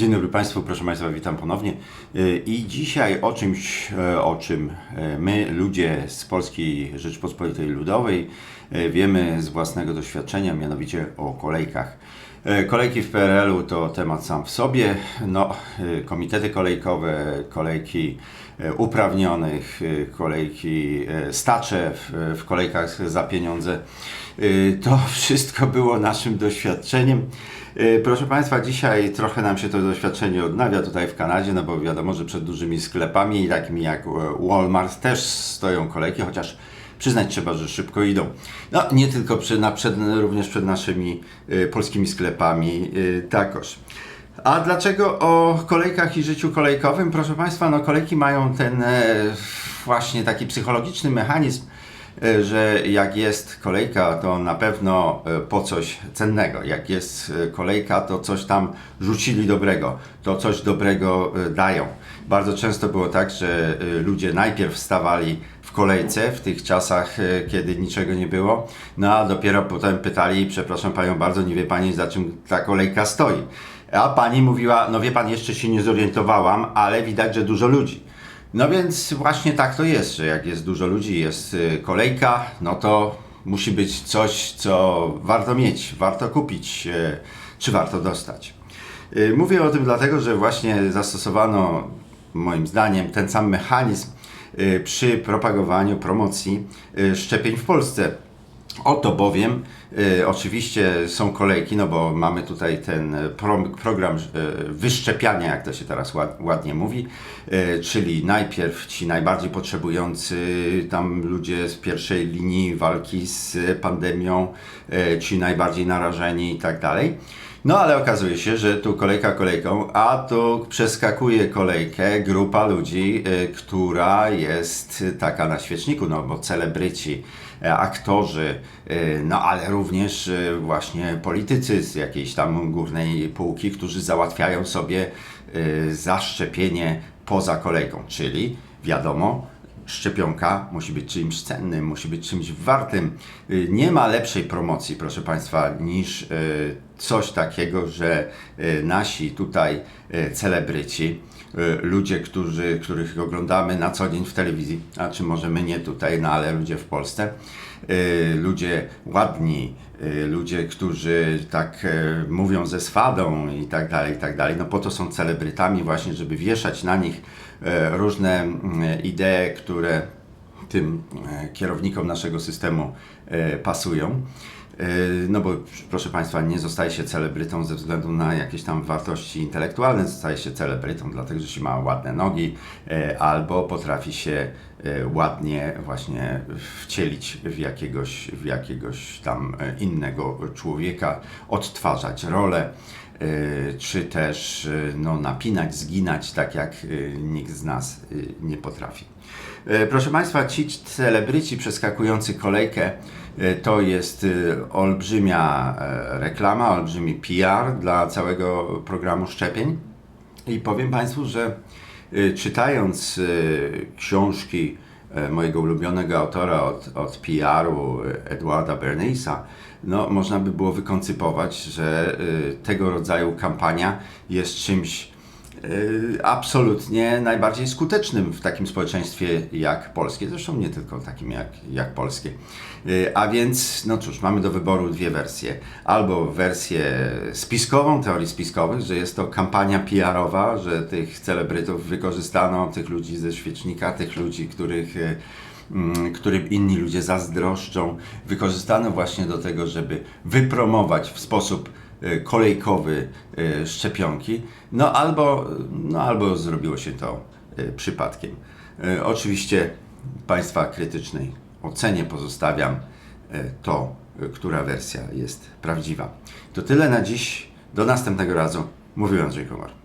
Dzień dobry Państwu, proszę Państwa, witam ponownie. Y, I dzisiaj o czymś, e, o czym e, my, ludzie z Polskiej Rzeczpospolitej Ludowej, e, wiemy z własnego doświadczenia, mianowicie o kolejkach. E, Kolejki w PRL-u to temat sam w sobie. No, e, komitety kolejkowe, kolejki e, uprawnionych, kolejki stacze w, w kolejkach za pieniądze. To wszystko było naszym doświadczeniem. Proszę Państwa, dzisiaj trochę nam się to doświadczenie odnawia tutaj w Kanadzie, no bo wiadomo, że przed dużymi sklepami, takimi jak Walmart, też stoją kolejki, chociaż przyznać trzeba, że szybko idą. No, nie tylko przy, na, przed, również przed naszymi e, polskimi sklepami e, takoż. A dlaczego o kolejkach i życiu kolejkowym? Proszę Państwa, no kolejki mają ten e, właśnie taki psychologiczny mechanizm, e, że jak jest kolejka, to na pewno e, po coś cennego. Jak jest e, kolejka, to coś tam rzucili dobrego, to coś dobrego e, dają. Bardzo często było tak, że e, ludzie najpierw stawali kolejce w tych czasach, e, kiedy niczego nie było, no a dopiero potem pytali, przepraszam Panią bardzo, nie wie Pani za czym ta kolejka stoi. A Pani mówiła, no wie Pan, jeszcze się nie zorientowałam, ale widać, że dużo ludzi. No więc właśnie tak to jest, że jak jest dużo ludzi, jest y, kolejka, no to musi być coś, co warto mieć, warto kupić, y, czy warto dostać. Mówię o tym dlatego, że właśnie zastosowano moim zdaniem ten sam mechanizm przy propagowaniu, promocji y, szczepień w Polsce. Oto bowiem y, oczywiście są kolejki, no bo mamy tutaj ten pro, program y, wyszczepiania, jak to się teraz ład, ładnie mówi, y, czyli najpierw ci najbardziej potrzebujący, tam ludzie z pierwszej linii walki z pandemią, y, ci najbardziej narażeni i tak dalej. No ale okazuje się, że tu kolejka kolejką, a tu przeskakuje kolejkę grupa ludzi, y, która jest taka na świeczniku, no bo celebryci, e, aktorzy, y, no ale również y, właśnie politycy z jakiejś tam górnej półki, którzy załatwiają sobie zaszczepienie poza kolejką, czyli wiadomo, szczepionka musi być czymś cennym, musi być czymś wartym. Y, Nie ma lepszej promocji, proszę Państwa, niż y, coś takiego, że y, nasi tutaj celebryci, ludzie, którzy, których oglądamy na co dzień w telewizji, a czy może my nie tutaj, no ale ludzie w Polsce, ludzie ładni, y, ludzie, którzy tak e, mówią ze swadą i tak dalej, i tak dalej, no po to są celebrytami właśnie, żeby wieszać na nich e, różne idee, które tym e, kierownikom naszego systemu pasują. E, No bo proszę Państwa, nie zostaje się celebrytą ze względu na jakieś tam wartości intelektualne, zostaje się celebrytą dlatego, że się ma ładne nogi e, albo potrafi się e, ładnie właśnie wcielić w jakiegoś, w jakiegoś tam innego człowieka, odtwarzać rolę czy też no, napinać, zginać, tak jak nikt z nas nie potrafi. Proszę Państwa, ci celebryci przeskakujący kolejkę to jest e, olbrzymia e, reklama, olbrzymi PR dla całego programu szczepień. I powiem Państwu, że y, czytając y, książki y, mojego ulubionego autora od, od PR-u y, Edwarda Bernaisa, no, można by było wykoncypować, że y, tego rodzaju kampania jest czymś y, absolutnie najbardziej skutecznym w takim społeczeństwie jak polskie, zresztą nie tylko takim jak, jak polskie. Y, A więc, no cóż, mamy do wyboru dwie wersje. Albo wersję spiskową, teorii spiskowych, że jest to kampania PR-owa, że tych celebrytów wykorzystano, tych ludzi ze świecznika, tych ludzi, których y, mm, którym inni ludzie zazdroszczą, wykorzystano właśnie do tego, żeby wypromować w sposób y, kolejkowy y, szczepionki, no albo, no albo zrobiło się to y, przypadkiem. Oczywiście Państwa krytycznej ocenie pozostawiam to, która wersja jest prawdziwa. To tyle na dziś. Do następnego razu. Mówił Andrzej Komar.